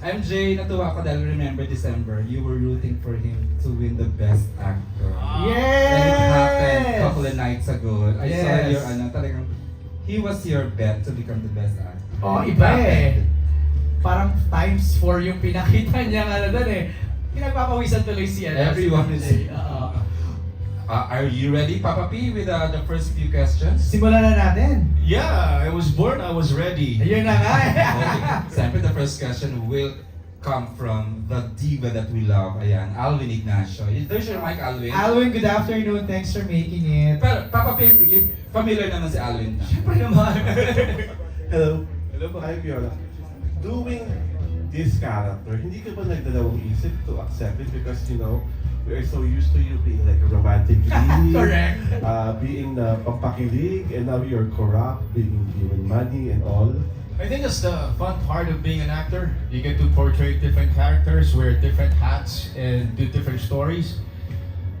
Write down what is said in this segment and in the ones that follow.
MJ, natuwa ako dahil remember December, you were rooting for him to win the best actor. Ah. And it happened a Yes! couple of nights ago. I saw Yes. your, ano, talagang, he was your bet to become the best actor. Oh, iba eh. Parang times 4 yung pinakita niya ano doon eh. Pinagpapawisan tuloy si ano. Everyone is... MJ. Oo. Uh, are you ready, Papa P, with uh, the first few questions? Simulan na natin. Yeah, I was born, I was ready. Ayun na nga okay. Siyempre, the first question will come from the diva that we love. Ayan, Alvin Ignacio. There's your mic, Alvin. Alwin, good afternoon. Thanks for making it. Pero, Papa P, familiar naman si Alvin. Siyempre naman. Hello. Hello po. Hi, Viola. Doing this character, hindi ka ba nagdalawang isip to accept it because, you know, we are so used to you being like a romantic lead, Correct. uh, being the pampakilig, and now you're corrupt, being given money and all. I think that's the fun part of being an actor. You get to portray different characters, wear different hats, and do different stories.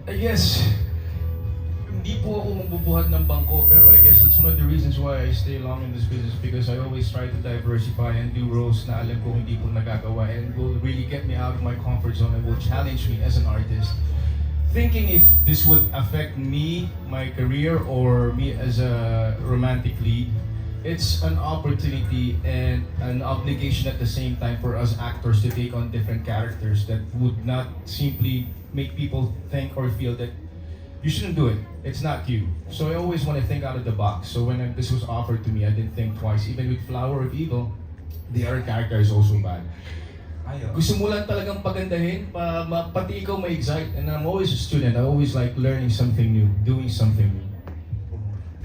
I guess, hindi po ako magbubuhat ng bangko, pero I guess that's one of the reasons why I stay long in this business because I always try to diversify and do roles na alam ko hindi ko nagagawa and will really get me out of my comfort zone and will challenge me as an artist. Thinking if this would affect me, my career, or me as a romantic lead, it's an opportunity and an obligation at the same time for us actors to take on different characters that would not simply make people think or feel that you shouldn't do it. It's not you. So I always want to think out of the box. So when this was offered to me, I didn't think twice. Even with Flower of Evil, the other character is also bad. Ayun. Oh. Gusto mo lang talagang pagandahin, pa, ma, pati ikaw ma-excite. And I'm always a student. I always like learning something new, doing something new.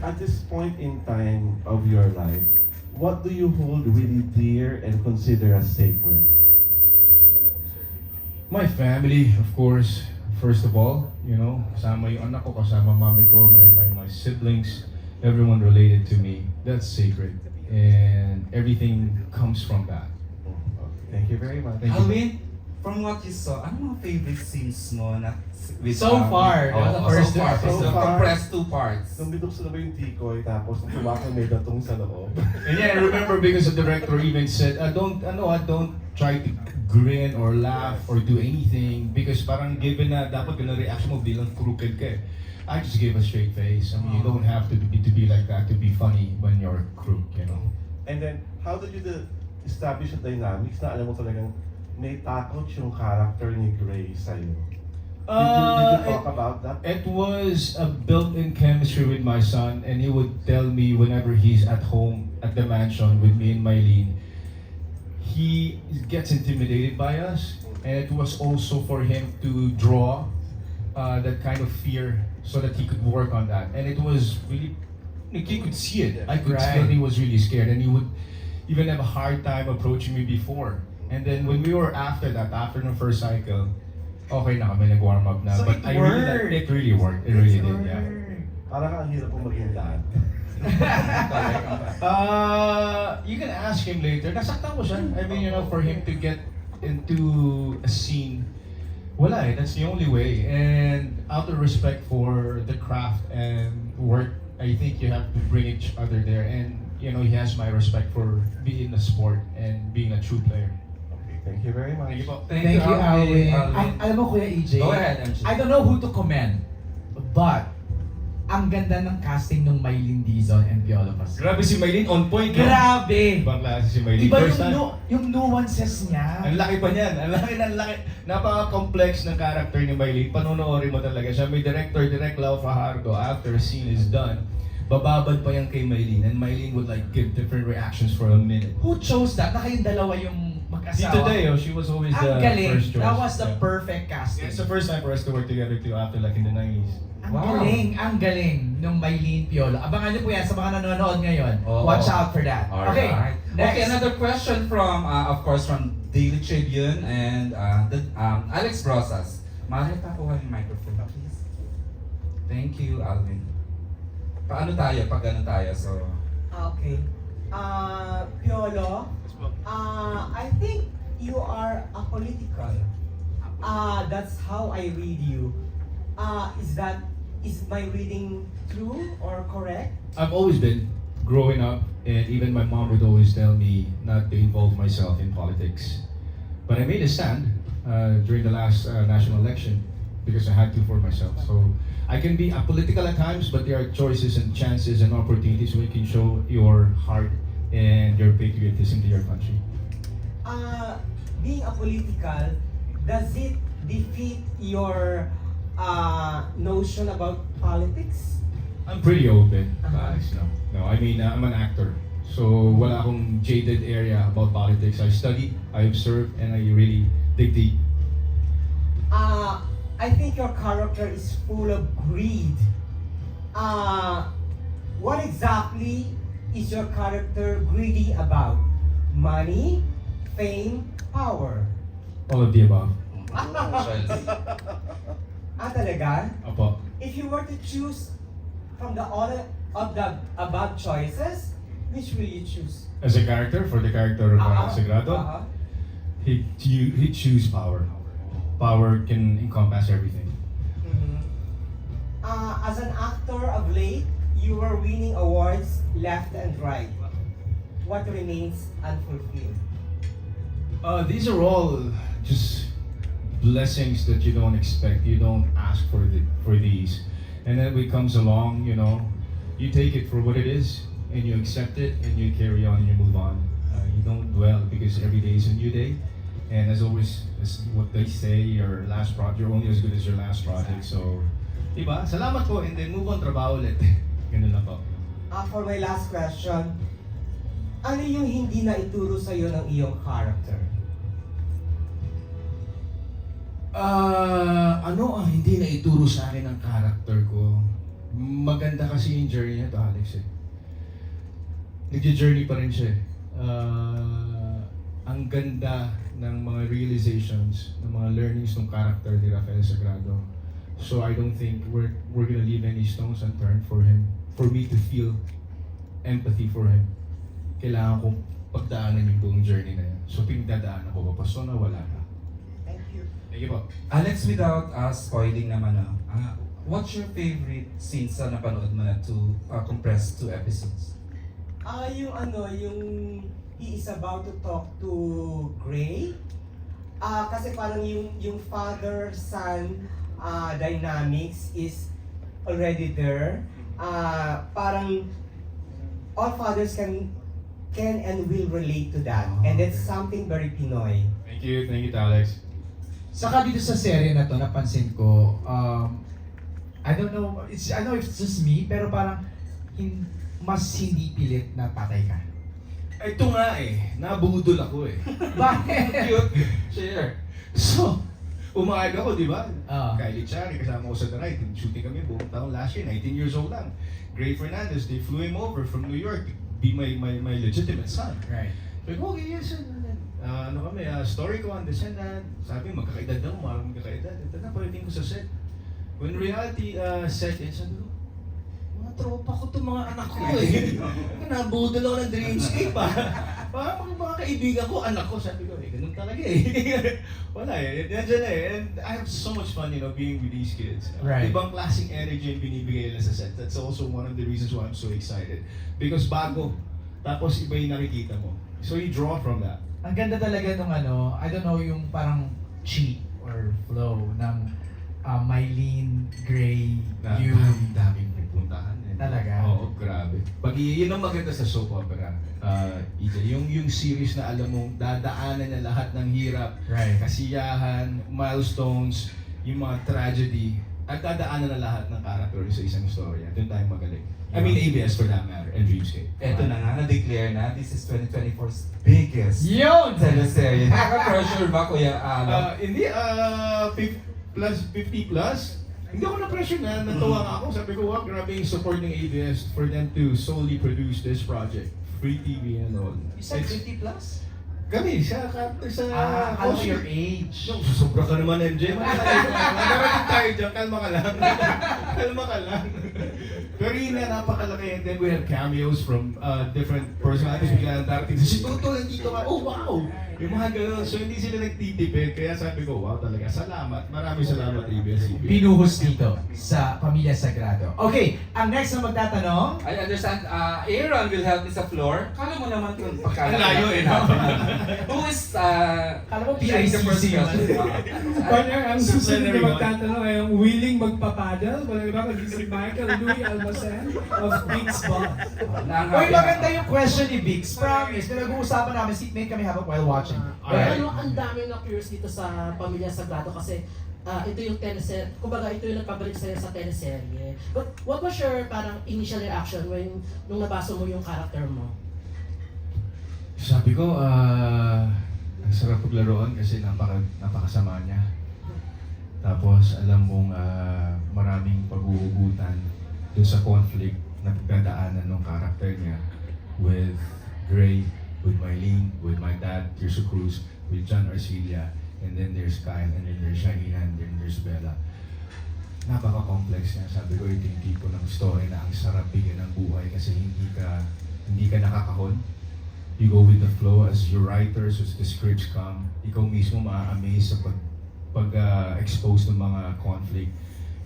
At this point in time of your life, what do you hold really dear and consider as sacred? My family, of course, first of all, you know, kasama yung anak ko, kasama mami ko, my, my, my siblings, everyone related to me. That's sacred. And everything comes from that. Thank you very much. Thank you. Alvin, from what you saw, ano mga favorite scenes mo na with So um, far, oh, the oh, first so far. So so far. compressed two parts. Nung binuksan na ba yung tikoy, tapos nung tumakang may datong sa loob. And yeah, I remember because the director even said, I don't, ano, I don't try to grin or laugh or do anything because parang given na dapat ganun reaction mo bilang crooked ka eh. I just gave a straight face. I mean, you don't have to be, to be like that to be funny when you're crook, you know. And then, how did you the, establish the dynamics na alam mo talagang may takot yung character ni Gray sa'yo? Did, you, did you Uh, talk about that? It was a built-in chemistry with my son, and he would tell me whenever he's at home at the mansion with me and Mylene, he gets intimidated by us, and it was also for him to draw uh, that kind of fear so that he could work on that. And it was really, like, you could see it. I could Right. tell he was really scared, and he would even have a hard time approaching me before. And then when we were after that, after the first cycle, okay na kami, nag-warm up na. So but it I really, worked. like, it really worked. It really did, yeah. Parang ang hirap mo maging dad. Uh, you can ask him later. Nasaktan ko siya. I mean, you know, for him to get into a scene, wala eh. That's the only way. And out of respect for the craft and work, I think you have to bring each other there. And, you know, he has my respect for being a sport and being a true player. Okay, thank you very much. Thank you po. Thank, you, Alwin. Alvin. Ay, alam mo, Kuya EJ, Go ahead, MJ. I don't know who to commend, but ang ganda ng casting ng Mylene Dizon and Piolo Pascual. Grabe si Maylene, on point, no? Grabe! Ibang klase si Maylene. Iba yung, nu- yung nuances niya. Ang laki pa niyan. Ang laki ang laki. Napaka-complex ng character ni Miley. Panonoorin mo talaga siya. May director, direct Lau Fajardo, after scene is done, bababad pa yan kay Maylene. And Maylene would like give different reactions for a minute. Who chose that? Na kayong dalawa yung mag-asawa. today, oh, she was always the Ang galing. first choice. That was the Yeah. perfect casting. It's the first time for us to work together too after like in the 90s. Ang Wow. galing, ang galing ng Mylene Piolo. Abangan niyo po yan sa mga nanonood ngayon. Oo. Watch out for that. All okay, right. next. Okay, another question from, uh, of course, from Daily Tribune and uh, the, um, Alex Brosas. Maaari pa kuha yung microphone, please. Thank you, Alvin. Paano tayo pag ano tayo? So, Okay. Uh, Piolo, uh, I think you are apolitical. Uh, that's how I read you. Uh, is that is my reading true or correct? I've always been growing up, and even my mom would always tell me not to involve myself in politics. But I made a stand uh, during the last uh, national election because I had to for myself. So I can be apolitical at times, but there are choices and chances and opportunities where you can show your heart and your patriotism to your country. Uh, being a political, does it defeat your uh, notion about politics? I'm pretty open, Uh-huh. Alex. No, no. I mean, uh, I'm an actor. So wala akong jaded area about politics. I study, I observe, and I really dig deep. Uh, I think your character is full of greed. Uh, what exactly is your character greedy about? Money, fame, power? All of the above. Ah, talaga? Apo. If you were to choose from the all of the above choices, which will you choose? As a character, for the character of uh, Uh-huh, Sagrado, uh-huh. he, he, he choose power. Power can encompass everything. Mhm. Uh, as an actor of late, you were winning awards left and right. What remains unfulfilled? Uh, these are all just blessings that you don't expect. You don't ask for the, for these, and then it comes along. You know, you take it for what it is, and you accept it, and you carry on and you move on. Uh, you don't dwell because every day is a new day, and as always, as what they say, your last project, you're only as good as your last project. So, diba? Salamat po, and then move on trabaho ulit. Ganun lang po. Uh, for my last question, ano yung hindi na ituro sa'yo ng iyong character? Ah, ano ang hindi na ituro sa akin ng character ko? Maganda kasi yung journey niya to, Alex eh. Nagja-journey pa rin siya eh. Ah, ang ganda ng mga realizations, ng mga learnings ng character ni Rafael Sagrado. So I don't think we're we're gonna leave any stones unturned for him, for me to feel empathy for him. Kailangan kong pagdaanan yung buong journey na yan. So pinagdadaanan ko, papaso na wala na. Thank you. Thank you po. Alex, without uh, spoiling naman, no, uh, what's your favorite scenes na napanood mo na to uh, compress two episodes? Ah, yung ano, yung he is about to talk to Gray. Ah, kasi parang yung yung father-son ah, dynamics is already there. Ah, parang all fathers can can and will relate to that. Oh, and that's okay. something very Pinoy. Thank you, thank you, Alex. Saka dito sa serye na to, napansin ko, um, I don't know, it's, I know if it's just me, pero parang hin, mas hindi pilit na patay ka. Ito nga eh, nabudol ako eh. Bakit? Cute! Share! So, umaga ako, di ba? Ah. Kylie Chari, kasama ko sa The Night. Shooting kami buong taon last year, 19 years old lang. Gray Fernandez, they flew him over from New York be my, my, my legitimate son. Right. Ko, okay, yes, sir. Ah, ano kami, ah, story ko on Descendant. Sabi, magkakaedad daw, marang magkakaedad. Ito na, pwedeng ko sa set. When reality uh, set in, sabi ko, mga tropa ko to mga anak ko eh. Nabudol ako ng dreamscape ah. Parang mga, mga kaibigan ko, anak ko. Sabi ko, eh, ganun talaga eh. Wala eh. Nandiyan na eh. And I have so much fun, you know, being with these kids. Right. Ibang klaseng energy yung binibigay nila sa set. That's also one of the reasons why I'm so excited. Because bago, tapos iba yung nakikita mo. So you draw from that. Ang ganda talaga nung ano, I don't know, yung parang cheat or flow ng uh, Mylene, Gray, you. daming, daming pupuntahan. Eh. Talaga? Oo, grabe. Pag yun ang maganda sa soap opera, uh, yung, yung series na alam mong dadaanan na lahat ng hirap, Right. kasiyahan, milestones, yung mga tragedy, at dadaanan na lahat ng character sa isang storya. Doon tayo magaling. I mean, ABS for that matter, and Dreamscape. Eto na nga, na-declare na, this is 2024's biggest Yun! teleserye. Nakaka-pressure ba, Kuya Alan? Uh, hindi, uh, 50 plus 50 plus. Hindi ako na-pressure na, natawa nga ako. Sabi ko, wow, grabe yung support ng ABS for them to solely produce this project. Free TV and all. Said It's- 50 plus? Kami, sa, sa, sa Ah, alam mo your age. No, sobra ka naman, MJ. Magkakaroon tayo dyan, kalma ka lang. kalma ka lang. Pero yun nga, napakalaki. And then we have cameos from uh, different personalities. Bigla nang darating. Si Toto, nandito ka. Oh, wow! Yung mga ganun. So hindi sila nagtitipid. Kaya sabi ko, wow talaga. Salamat. Maraming salamat, ABS-CBN. Pinuhos dito sa Pamilya Sagrado. Okay, ang next na magtatanong, I understand uh, Aaron will help me sa floor. Kala mo naman kung pagkala. Ang layo eh, no? Who is uh, Kala mo sharing the first PICC? Partner, ang susunod na magtatanong ay ang willing magpapadal. Walang iba kundi si Michael Louis Almacen of Big's Boss. Uy, maganda yung question ni Vix. Promise, pinag-uusapan namin, seatmate kami habang while watching. Alright. Ano, ang dami na curious dito sa Pamilya Sagrado kasi ah, ito yung teleserye, kumbaga ito yung nagpabalik sa'yo sa teleserye. But what was your parang initial reaction when nung nabasa mo yung character mo? Sabi ko, ah, ang sarap paglaruan kasi napaka, napakasama niya. Tapos alam mong ah, maraming paghuhugutan dun sa conflict na pagdadaanan ng character niya with Gray, with Mylene, with my dad, Tirso Cruz, with John Arcilia, and then there's Kyle, and then there's Shahina, and then there's Bella. Napaka-complex niya. Sabi ko, ito yung tipo ng story na ang sarap bigyan ng buhay kasi hindi ka hindi ka nakakahon you go with the flow as your writers, as the scripts come, ikaw mismo ma-amaze sa pag, pag uh, expose ng mga conflict.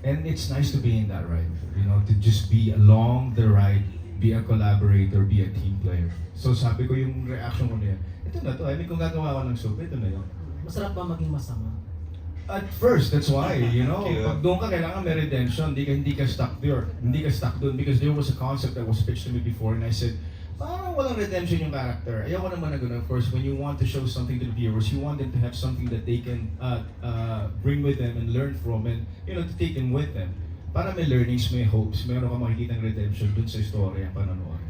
And it's nice to be in that ride, you know, to just be along the ride, be a collaborator, be a team player. So sabi ko yung reaction ko niya, ito na to, I mean kung gagawa ko ng soap, ito na yun. Masarap ba maging masama? At first, that's why, you know, pag doon ka, kailangan may redemption, hindi ka, hindi ka stuck there, hindi ka stuck doon because there was a concept that was pitched to me before and I said, parang walang redemption yung character. Ayoko naman na gano'n. Of course, when you want to show something to the viewers, you want them to have something that they can uh, uh, bring with them and learn from and, you know, to take them with them. Para may learnings, may hopes, mayroon ka makikita ng redemption dun sa story ang panonood.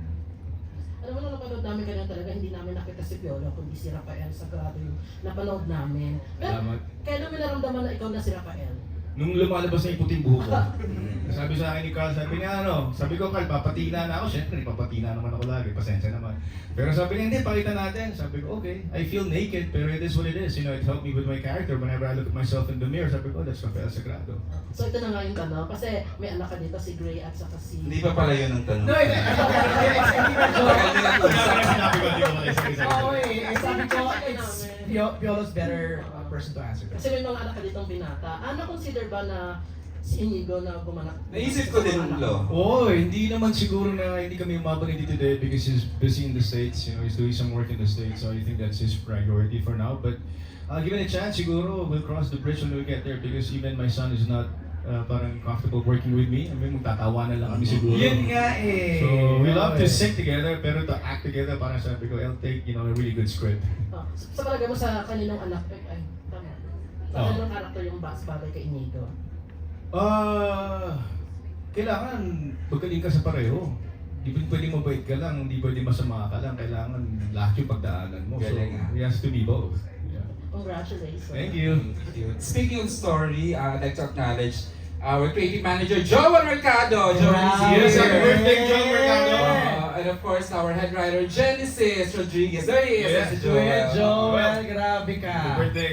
Alam mo na napanood namin ganyan talaga, hindi namin nakita si Piolo, kundi si Rafael Sagrado yung napanood namin. Pero Salamat. kailan mo naramdaman na ikaw na si Rafael? Nung lumalabas na yung puting buhok ko, sabi sa akin ni Carl, sabi niya ano, sabi ko Carl, papatina na ako. Siyempre, papatina naman ako lagi, pasensya naman. Pero sabi niya, hindi, pakita natin. Sabi ko, okay, I feel naked, pero it is what it is. You know, it helped me with my character. Whenever I look at myself in the mirror, sabi ko, oh, that's Rafael Sagrado. So ito na nga yung tanong, kasi may anak ka dito, si Gray at saka si... Hindi pa pala yun ang tanong. No, hindi. Oo eh, eh, sabi ko, it's Pio- Piolo's better uh, person to answer Kasi that. may mga anak ka ditong binata. Ano consider ba na si Inigo na gumanak? Naisip ko din, Lo. Oh, hindi naman siguro na hindi kami umabot dito today because he's busy in the States. You know, he's doing some work in the States. So I think that's his priority for now. But uh, given a chance, siguro we'll cross the bridge when we get there because even my son is not uh, parang comfortable working with me. I mean, magtatawa na lang kami siguro. Yun nga eh. So we love to Oo sing together, pero to act together, parang sabi ko, I'll take, you know, a really good script. Ah, sa palagay mo sa kaninong anak, ay, tama. Sa Oh. kaninong karakter yung bas bagay kay Inigo? Ah, kailangan magaling ka sa pareho. Di ba pwedeng mabait ka lang, hindi pwedeng masama ka lang. Kailangan lahat yung pagdaanan mo. So, Galing, ah. it has to be both. Yeah. Congratulations. Thank you. Speaking of story, uh, I'd like to acknowledge our creative manager, Joel Mercado. Joel is Wow. here. Yes, happy birthday, Joel Mercado. Uh, and of course, our head writer, Genesis Rodriguez. There he is, Yes, Kuya Joel. Joel, grabe ka. Happy birthday.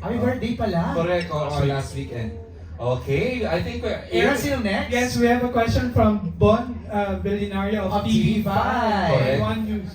Happy birthday pala. Correct, or, or last weekend. Okay, I think we're... Sino next? Yes, we have a question from Bon uh, Belinario Of of, TV5. Correct. One News.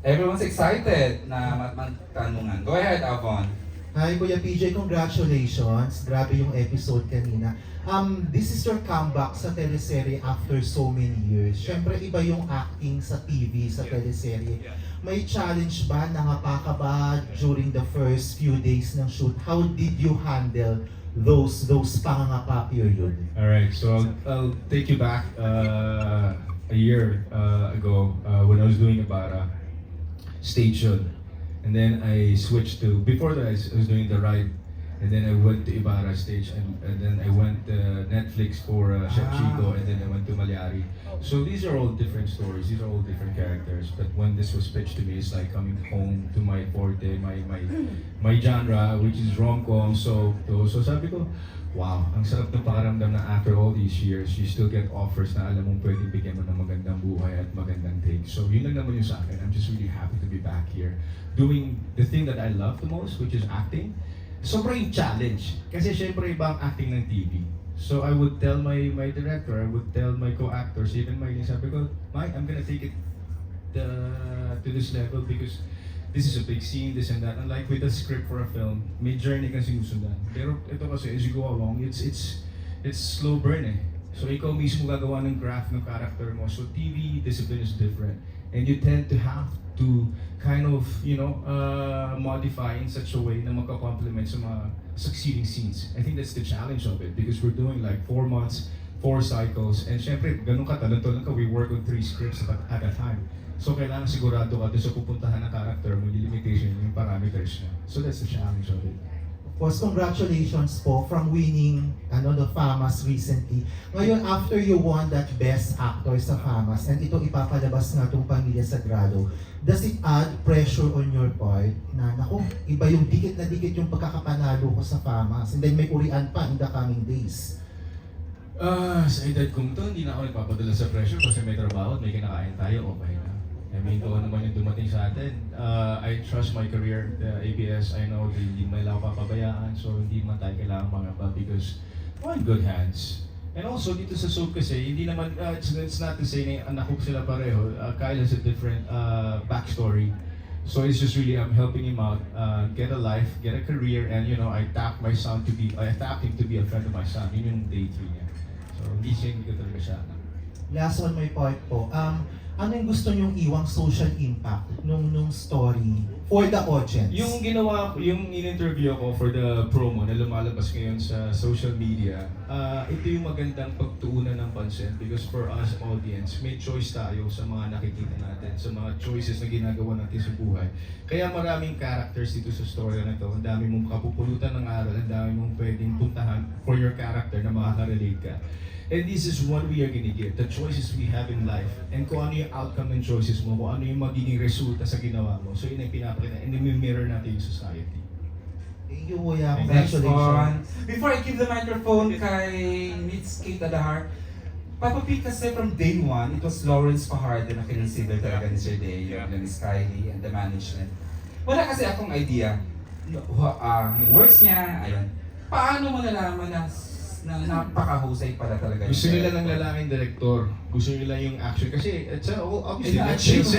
Everyone's excited na mat magtanungan. Go ahead, Avon. Hi Kuya PJ, congratulations. Grabe yung episode kanina. Um, this is your comeback sa teleserye after so many years. Siyempre iba yung acting sa TV, sa teleserye. May challenge ba? Nangapa ka ba during the first few days ng shoot? How did you handle those those pangangapa period? All right, so I'll, I'll take you back uh, a year uh, ago uh, when I was doing Ibarra station, and then I switched to before that I was doing the ride, and then I went to Ibarra stage, and, and then I went to Netflix for uh, Chef Ah. Chico, and then I went to Malyari. So these are all different stories. These are all different characters. But when this was pitched to me, it's like coming home to my forte, my my my genre, which is rom-com. So, so, sabi ko, wow, ang sarap ng pakaramdam na after all these years, you still get offers na alam mong pwedeng bigyan mo ng magandang buhay at magandang take. So, yun lang naman yung sa akin. I'm just really happy to be back here. Doing the thing that I love the most, which is acting. Sobrang challenge. Kasi syempre iba ang acting ng TV. So I would tell my my director, I would tell my co-actors, even my sabi ko, Mike, I'm gonna take it uh, to this level because this is a big scene, this and that. Unlike with a script for a film, may journey kang sinusundan. Pero ito kasi, as you go along, it's it's it's slow burn eh. So ikaw mismo gagawa ng graph ng character mo. So TV discipline is different. And you tend to have to kind of, you know, uh, modify in such a way na magka-complement sa mga succeeding scenes. I think that's the challenge of it because we're doing like four months, four cycles, and syempre, ganun ka, talent-talent ka, we work on three scripts at, at a time. So kailangan sigurado ka doon sa pupuntahan ng character mo, yung limitation, yung parameters niya. So that's the challenge of it. Course, congratulations po from winning ano the FAMAS recently. Ngayon, after you won that Best Actor sa FAMAS, and ito ipapalabas nga itong Pamilya Sagrado, does it add pressure on your part na, naku, iba yung dikit na dikit yung pagkakapanalo ko sa FAMAS, and then may urian pa in the coming days? Ah, sa edad kong to, hindi na ako nagpapadala sa pressure kasi may trabaho at may kinakain tayo, okay. I mean, kung ano man yung dumating sa atin. Uh, I trust my career, the ABS, I know hindi may lang papabayaan, so hindi man tayo kailangan mangamba because we're in good hands. And also, dito sa soap kasi, hindi naman, uh, it's, it's not to say na anak ko sila pareho. Uh, Kyle has a different uh, backstory. So it's just really, I'm helping him out, uh, get a life, get a career, and you know, I tap my son to be, I tap him to be a friend of my son. Yun yung day three niya. So hindi siya, hindi ko talaga siya. Last on my part po, um, ano yung gusto nyong iwang social impact nung nung story for the audience? Yung ginawa ko, yung in-interview ko for the promo na lumalabas ngayon sa social media, ah, ito yung magandang pagtuunan ng pansin because for us audience, may choice tayo sa mga nakikita natin, sa mga choices na ginagawa natin sa buhay. Kaya maraming characters dito sa story na to. Ang dami mong kapupulutan ng aral, ang dami mong pwedeng puntahan for your character na makaka-relate ka. And this is what we are gonna give, the choices we have in life. And kung ano yung outcome ng choices mo, kung ano yung magiging resulta sa ginawa mo. So yun ang pinapakita, and mirror natin yung society. Thank you, Kuya. Next one. Before I give the microphone kay Miss Kate Adahar, Papa P kasi from day one, it was Lawrence Fajardo na kinonsider talaga ni Sir Deo, and Miss Kylie, and the management. Wala kasi akong idea. Uh, yung works niya, ayun. Paano mo nalaman na, na napakahusay pala talaga Gusto nila ng lalaking director. Gusto nila yung action. Kasi, it's a, obviously, it's.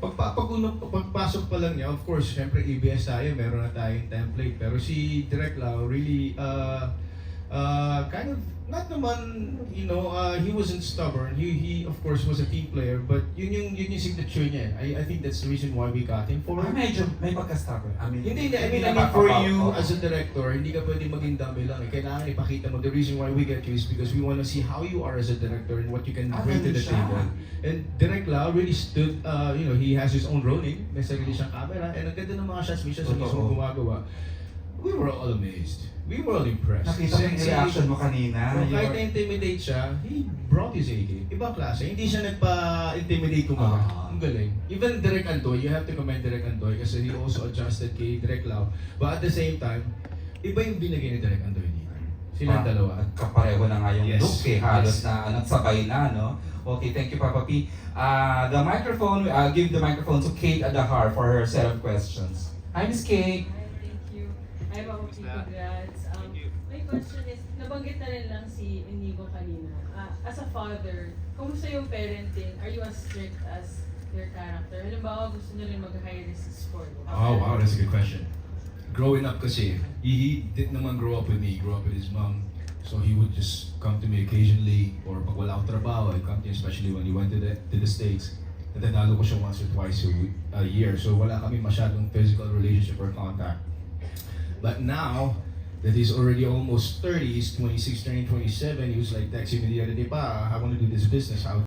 Pag, pag, pagpasok pa lang niya, of course, syempre EBS tayo, meron na tayong template. Pero si Direk Lau really, uh, uh, kind of, not naman, you know, uh, he wasn't stubborn. He, he of course, was a team player. But yun yung, yun yung signature niya. I, I think that's the reason why we got him for Ah, medyo may pagka-stubborn. I mean, Hindi, hindi. I mean, I mean, for you as a director, hindi ka pwede maging dummy lang. Eh. Kailangan ipakita mo. The reason why we get you is because we want to see how you are as a director and what you can Ah, bring to the siya. table. And Direk Lau really stood, uh, you know, he has his own rolling. May sarili siyang camera. And ang ganda ng mga shots, may siya sa mismo gumagawa. We were all amazed. We were all impressed. Nakita ko yung reaction mo kanina. Kung you kahit na-intimidate siya, he brought his A game. Ibang klase. Hindi siya nagpa-intimidate kumbaga. Ah. Ang galing. Even Direk Andoy, you have to commend Direk Andoy kasi he also adjusted kay Direk Lau. But at the same time, iba yung binigay ni Direk Andoy dito. Silang Ah, dalawa. Kapareho na nga yung Yes. look eh, halos Yes. na nagsabay na, no? Okay, thank you, Papa P. Uh, the microphone, I'll give the microphone to Kate Adahar for her set of questions. Hi, Miss Kate. Thank you. P. Congrats. Um, my question is, nabanggit na rin lang si Inigo kanina. Ah, as a father, kumusta yung parenting? Are you as strict as your character? Halimbawa, gusto niyo rin mag-high risk sport. Oh wow, that's a good question. Growing up kasi, he, he didn't naman grow up with me, he grew up with his mom. So he would just come to me occasionally, or pag wala akong trabaho, I'd come to him, especially when he went to the, to the States. Nadadalo ko siya once or twice a, week, a year, so wala kami masyadong physical relationship or contact. But now, that he's already almost 30, he's 26, turning 27, he was like texting me the other day, pa, I want to do this business,